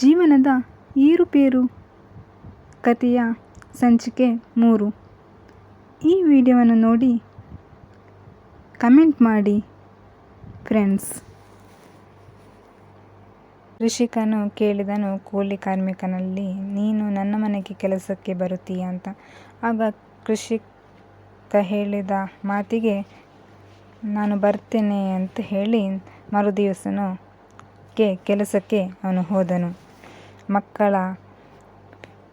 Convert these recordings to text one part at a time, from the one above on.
ಜೀವನದ ಏರುಪೇರು ಕಥೆಯ ಸಂಚಿಕೆ ಮೂರು. ಈ ವಿಡಿಯೋವನ್ನು ನೋಡಿ, ಕಮೆಂಟ್ ಮಾಡಿ ಫ್ರೆಂಡ್ಸ್ ಕೃಷಿಕನು ಕೇಳಿದನು, ಕೂಲಿ ಕಾರ್ಮಿಕನಲ್ಲಿ ನೀನು ನನ್ನ ಮನೆಗೆ ಕೆಲಸಕ್ಕೆ ಬರುತ್ತೀಯ? ಅಂತ. ಆಗ ಕೃಷಿಕ ಹೇಳಿದ ಮಾತಿಗೆ, ನಾನು ಬರ್ತೇನೆ ಅಂತ ಹೇಳಿ ಮರುದಿವಸಕ್ಕೆ ಕೆಲಸಕ್ಕೆ ಅವನು ಹೋದನು. ಮಕ್ಕಳ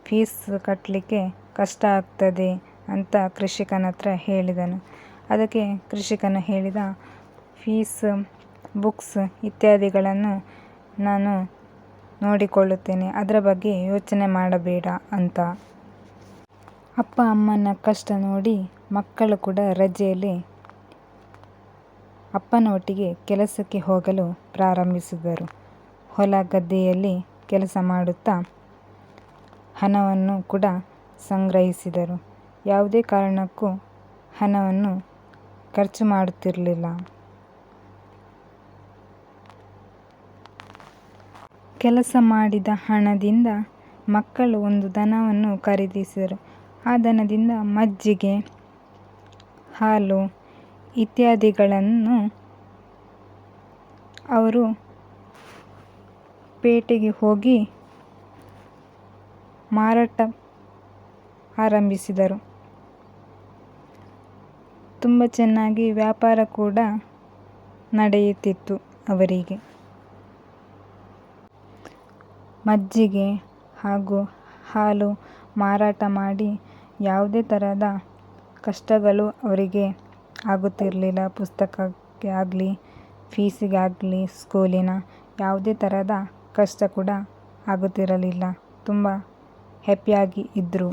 ಫೀಸ್ ಕಟ್ಟಲಿಕ್ಕೆ ಕಷ್ಟ ಆಗ್ತದೆ ಅಂತ ಕೃಷಿಕನ ಹತ್ರ ಹೇಳಿದನು. ಅದಕ್ಕೆ ಕೃಷಿಕನು ಹೇಳಿದ, ಫೀಸ್, ಬುಕ್ಸ್ ಇತ್ಯಾದಿಗಳನ್ನು ನಾನು ನೋಡಿಕೊಳ್ಳುತ್ತೇನೆ. ಅದರ ಬಗ್ಗೆ ಯೋಚನೆ ಮಾಡಬೇಡ ಅಂತ. ಅಪ್ಪ ಅಮ್ಮನ ಕಷ್ಟ ನೋಡಿ ಮಕ್ಕಳು ಕೂಡ ರಜೆಯಲ್ಲಿ ಅಪ್ಪನ ಒಟ್ಟಿಗೆ ಕೆಲಸಕ್ಕೆ ಹೋಗಲು ಪ್ರಾರಂಭಿಸಿದರು. ಹೊಲ ಗದ್ದೆಯಲ್ಲಿ ಕೆಲಸ ಮಾಡುತ್ತಾ ಹಣವನ್ನು ಕೂಡ ಸಂಗ್ರಹಿಸಿದರು. ಯಾವುದೇ ಕಾರಣಕ್ಕೂ ಹಣವನ್ನು ಖರ್ಚು ಮಾಡುತ್ತಿರಲಿಲ್ಲ. ಕೆಲಸ ಮಾಡಿದ ಹಣದಿಂದ ಮಕ್ಕಳು ಒಂದು ದನವನ್ನು ಖರೀದಿಸಿದರು. ಆ ದನದಿಂದ ಮಜ್ಜಿಗೆ, ಹಾಲು ಇತ್ಯಾದಿಗಳನ್ನು ಅವರು ಪೇಟೆಗೆ ಹೋಗಿ ಮಾರಾಟ ಆರಂಭಿಸಿದರು. ತುಂಬ ಚೆನ್ನಾಗಿ ವ್ಯಾಪಾರ ಕೂಡ ನಡೆಯುತ್ತಿತ್ತು ಅವರಿಗೆ. ಮಜ್ಜಿಗೆ ಹಾಗೂ ಹಾಲು ಮಾರಾಟ ಮಾಡಿ ಯಾವುದೇ ಥರದ ಕಷ್ಟಗಳು ಅವರಿಗೆ ಆಗುತ್ತಿರಲಿಲ್ಲ. ಪುಸ್ತಕಕ್ಕೆ ಆಗಲಿ, ಫೀಸಿಗಾಗಲಿ, ಸ್ಕೂಲಿನ ಯಾವುದೇ ಥರದ ಕಷ್ಟ ಕೂಡ ಆಗುತ್ತಿರಲಿಲ್ಲ. ತುಂಬ ಹ್ಯಾಪಿಯಾಗಿ ಇದ್ದರು